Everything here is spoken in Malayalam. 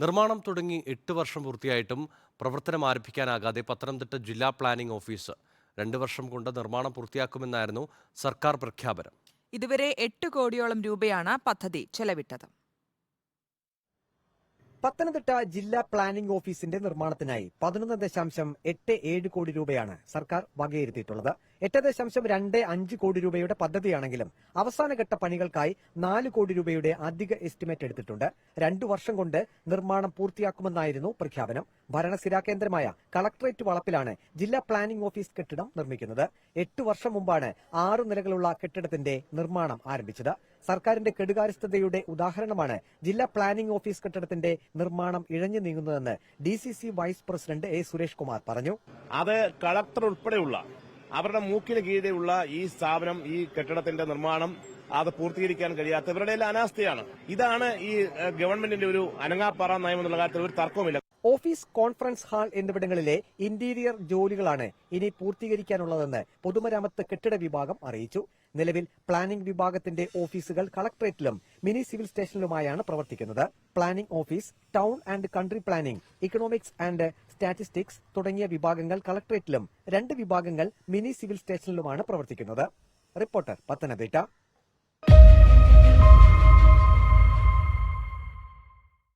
നിർമ്മാണം തുടങ്ങി എട്ട് വർഷം പൂർത്തിയായിട്ടും പ്രവർത്തനം ആരംഭിക്കാനാകാതെ പത്തനംതിട്ട ജില്ലാ പ്ലാനിംഗ് ഓഫീസ് രണ്ട് വർഷം കൊണ്ട് നിർമ്മാണം പൂർത്തിയാക്കുമെന്നായിരുന്നു സർക്കാർ പ്രഖ്യാപനം. ഇതുവരെ എട്ട് കോടിയോളം രൂപയാണ് പദ്ധതി ചെലവിട്ടത്. പത്തനംതിട്ട ജില്ലാ പ്ലാനിംഗ് ഓഫീസിന്റെ നിർമ്മാണത്തിനായി പതിനൊന്ന് ദശാംശം എട്ട് ഏഴ് കോടി രൂപയാണ് സർക്കാർ വകയിരുത്തിയിട്ടുള്ളത്. എട്ട് ദശാംശം രണ്ട് അഞ്ച് കോടി രൂപയുടെ പദ്ധതിയാണെങ്കിലും അവസാനഘട്ട പണികൾക്കായി നാല് കോടി രൂപയുടെ അധിക എസ്റ്റിമേറ്റ് എടുത്തിട്ടുണ്ട്. രണ്ടു വർഷം കൊണ്ട് നിർമ്മാണം പൂർത്തിയാക്കുമെന്നായിരുന്നു പ്രഖ്യാപനം. ഭരണസിരാ കേന്ദ്രമായ കളക്ടറേറ്റ് വളപ്പിലാണ് ജില്ലാ പ്ലാനിംഗ് ഓഫീസ് കെട്ടിടം നിർമ്മിക്കുന്നത്. എട്ട് വർഷം മുമ്പാണ് ആറ് നിലകളുള്ള കെട്ടിടത്തിന്റെ നിർമ്മാണം ആരംഭിച്ചത്. സർക്കാരിന്റെ കെടുകാര്യസ്ഥതയുടെ ഉദാഹരണമാണ് ജില്ലാ പ്ലാനിംഗ് ഓഫീസ് കെട്ടിടത്തിന്റെ നിർമ്മാണം ഇഴഞ്ഞു നീങ്ങുന്നതെന്ന് D C C vice president A Suresh Kumar പറഞ്ഞു. അത് കളക്ടർ ഉൾപ്പെടെയുള്ള അവരുടെ മൂക്കിന് കീഴെയുള്ള ഈ സ്ഥാപനം ഈ കെട്ടിടത്തിന്റെ നിർമ്മാണം അത് പൂർത്തീകരിക്കാൻ കഴിയാത്ത ഇവരുടെ അനാസ്ഥയാണ്. ഇതാണ് ഈ ഗവൺമെന്റിന്റെ ഒരു അനങ്ങാപ്പാറ നയം എന്നുള്ള കാര്യത്തിൽ ഒരു തർക്കവുമില്ല. ഓഫീസ് കോൺഫറൻസ് ഹാൾ എന്നിവിടങ്ങളിലെ ഇന്റീരിയർ ജോലികളാണ് ഇനി പൂർത്തീകരിക്കാനുള്ളതെന്ന് പൊതുമരാമത്ത് കെട്ടിട വിഭാഗം അറിയിച്ചു. നിലവിൽ പ്ലാനിംഗ് വിഭാഗത്തിന്റെ ഓഫീസുകൾ കളക്ടറേറ്റിലും മിനി സിവിൽ സ്റ്റേഷനിലുമായാണ് പ്രവർത്തിക്കുന്നത്. Planning office town and country planning economics and statistics തുടങ്ങിയ വിഭാഗങ്ങൾ കളക്ടറേറ്റിലും രണ്ട് വിഭാഗങ്ങൾ മിനി സിവിൽ സ്റ്റേഷനിലുമാണ് പ്രവർത്തിക്കുന്നത്. റിപ്പോർട്ടർ പത്തനംതിട്ട.